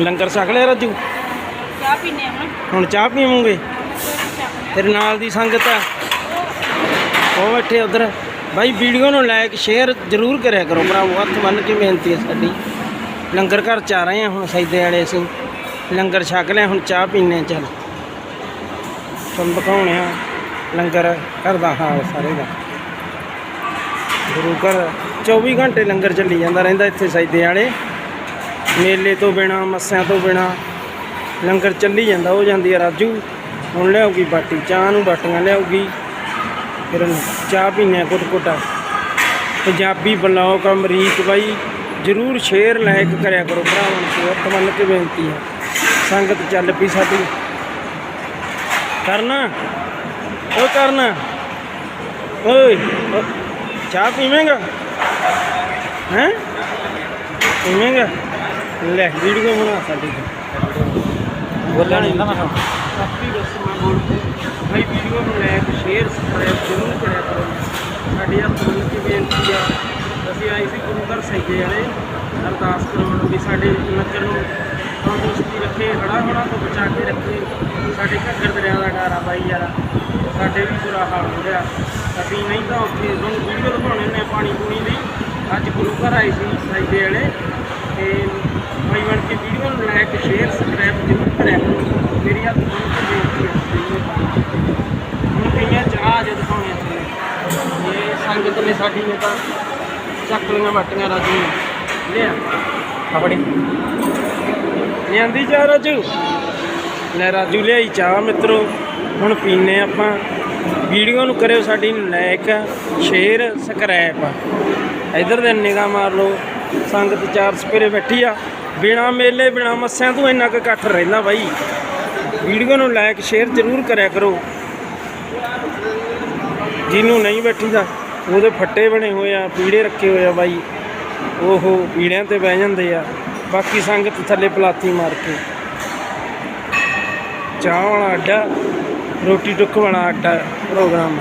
ਲੰਗਰ ਛਕ ਲਿਆ ਰਾਜੂ? ਚਾਹ ਪੀਨੇ ਆ ਹੁਣ। ਚਾਹ ਪੀਵਾਂਗੇ? ਤੇਰੇ ਨਾਲ ਦੀ ਸੰਗਤ ਆ। ਉਹ ਬੈਠੇ ਉਧਰ। ਬਾਈ ਵੀਡੀਓ ਨੂੰ ਲਾਇਕ ਸ਼ੇਅਰ ਜ਼ਰੂਰ ਕਰਿਆ ਕਰੋ ਭਰਾਵੋ। ਹੱਥ ਬੰਨ ਕੇ ਬੇਨਤੀ ਹੈ ਸਾਡੀ। ਲੰਗਰ ਘਰ ਚ ਆ ਰਹੇ ਆ ਹੁਣ ਸੈਦੇ ਵਾਲੇ ਅਸੀਂ। ਲੰਗਰ ਛਕ ਲਿਆ ਹੁਣ ਚਾਹ ਪੀਨੇ ਆ ਚੱਲ। ਤੁਹਾਨੂੰ ਦਿਖਾਉਣੇ ਆ ਲੰਗਰ ਘਰ ਦਾ ਹਾਲ ਸਾਰੇ ਦਾ। ਗੁਰੂ ਘਰ 24 ਘੰਟੇ ਲੰਗਰ ਚੱਲੀ ਜਾਂਦਾ ਰਹਿੰਦਾ ਇੱਥੇ ਸੈਦੇ ਵਾਲੇ। ਮੇਲੇ ਤੋਂ ਬਿਨਾ, ਮੱਸਿਆਂ ਤੋਂ ਬਿਨਾ ਲੰਗਰ ਚੱਲੀ ਜਾਂਦਾ ਉਹ ਜਾਂਦੀ ਆ ਰਾਜੂ। ਹੁਣ ਲਿਆਉਗੀ ਬਾਟੀ, ਚਾਹ ਨੂੰ ਬਾਟੀਆਂ ਲਿਆਉਗੀ ਫਿਰ ਚਾਹ ਪੀਣੇ ਕੁੱਟ ਕੁੱਟਾ ਪੰਜਾਬੀ ਬਲੌਗ ਅਮਰੀਕ ਬਾਈ, ਜਰੂਰ ਸ਼ੇਅਰ, ਲਾਇਕ ਕਰਿਆ ਕਰੋ। ਭਰਾਵਾਂ ਨੂੰ ਹੱਥ ਮੰਨ ਕੇ ਬੇਨਤੀ ਹੈ ਸੰਗਤ ਚੱਲ ਪਈ ਸਾਡੀ। ਕਰਨਾ? ਉਹ ਕਰਨਾ। ਓਏ ਚਾਹ ਪੀਵੇਂਗਾ? ਹੈਂ? ਪੀਵੇਂਗਾ? ਲੈ ਵੀਡੀਓ ਬਣਾ ਸਾਡੀ। ਬੋਲਣਾ ਨਹੀਂ। ਨਾ ਮੈਂ ਕਾਫੀ ਬਸ ਮੈਂ ਬੋਲ ਭਾਈ ਵੀਡੀਓ ਨੂੰ ਲਾਇਕ ਸ਼ੇਅਰ ਸਬਸਕ੍ਰਾਈਬ ਜ਼ਰੂਰ ਕਰਿਆ ਕਰੋ। ਸਾਡੀ ਹੱਥ ਮੰਨ ਕੇ ਬੇਨਤੀ ਆ। ਅਸੀਂ ਆਏ ਸੀ ਗੁਰੂ ਘਰ ਸੈਦੇ ਵਾਲੇ। ਅਰਦਾਸ ਕਰਾਉਣ ਵੀ ਸਾਡੇ ਨਗਰ ਨੂੰ ਤੰਦਰੁਸਤੀ ਰੱਖੇ ਹੜਾ ਹੜਾ ਤੋਂ ਬਚਾ ਕੇ ਰੱਖੇ। ਸਾਡੇ ਘੱਗਰ ਦਰਿਆ ਦਾ ਡਰ ਆ ਬਾਈ ਯਾਰ ਸਾਡੇ ਵੀ ਬੁਰਾ ਹਾਲ ਹੋ ਰਿਹਾ। ਅਸੀਂ ਨਹੀਂ ਤਾਂ ਉੱਥੇ ਤੁਹਾਨੂੰ ਵੀਡੀਓ ਦਿਖਾਉਣੇ ਨੇ ਪਾਣੀ ਪੂਣੀ ਦੀ ਅੱਜ ਗੁਰੂ ਘਰ ਆਏ ਸੀ ਸੈਦੇ ਵਾਲੇ। ਤੇ ਭਾਈ ਬਣ ਕੇ ਵੀਡੀਓ ਨੂੰ ਲਾਇਕ ਸ਼ੇਅਰ ਸਬਸਕ੍ਰਾਈਬ ਜ਼ਰੂਰ ਕਰਿਆ ਕਰੋ। ਮੇਰੀ ਬੰਨ ਕੇ ਬੇਨਤੀ ਹੈ ਹੁਣ ਕਈਆਂ ਚਾਹ ਜੇ ਦਿਖਾਉਣੀਆਂ ਤੁਹਾਨੂੰ ਇਹ ਸੰਗਤ ਨੇ ਸਾਡੀ ਨੇ ਤਾਂ ਚੱਕ ਲਈਆਂ ਬਾਟੀਆਂ ਰਾਜੂ ਨੇ। ਲਿਆ। ਆਪੜੀ ਲਿਆਂਦੀ ਚਾਹ ਰਾਜੂ? ਲੈ ਰਾਜੂ ਲਿਆਈ ਚਾਹ ਮਿੱਤਰੋ। ਹੁਣ ਪੀਨੇ ਆਪਾਂ। ਵੀਡੀਓ ਨੂੰ ਕਰਿਓ ਸਾਡੀ ਲਾਇਕ ਸ਼ੇਅਰ ਸਬਸਕ੍ਰਾਈਬ ਇਧਰ ਦੇ ਨਿਗਾਹ ਮਾਰ ਲਓ। ਸੰਗਤ ਚਾਰ ਸਪੇਰੇ ਬੈਠੀ ਆ। ਬਿਨਾ ਮੇਲੇ, ਬਿਨਾ ਮੱਸਿਆਂ ਤੋਂ ਇੰਨਾ ਕੁ ਇਕੱਠ ਰਹਿੰਦਾ ਬਾਈ। ਵੀਡੀਓ ਨੂੰ ਲਾਇਕ ਸ਼ੇਅਰ ਜ਼ਰੂਰ ਕਰਿਆ ਕਰੋ। ਜਿਹਨੂੰ ਨਹੀਂ ਬੈਠੀ ਦਾ ਉਹਦੇ ਫੱਟੇ ਬਣੇ ਹੋਏ ਆ, ਪੀੜੇ ਰੱਖੇ ਹੋਏ ਆ ਬਾਈ। ਉਹ ਪੀੜਿਆਂ ਤੇ ਬਹਿ ਜਾਂਦੇ ਆ। ਬਾਕੀ ਸੰਗਤ ਥੱਲੇ ਪਲਾਤੀ ਮਾਰ ਕੇ। ਚਾਹ ਵਾਲਾ ਅੱਡਾ, ਰੋਟੀ ਟੁੱਕ ਵਾਲਾ ਅੱਡਾ, ਪ੍ਰੋਗਰਾਮ।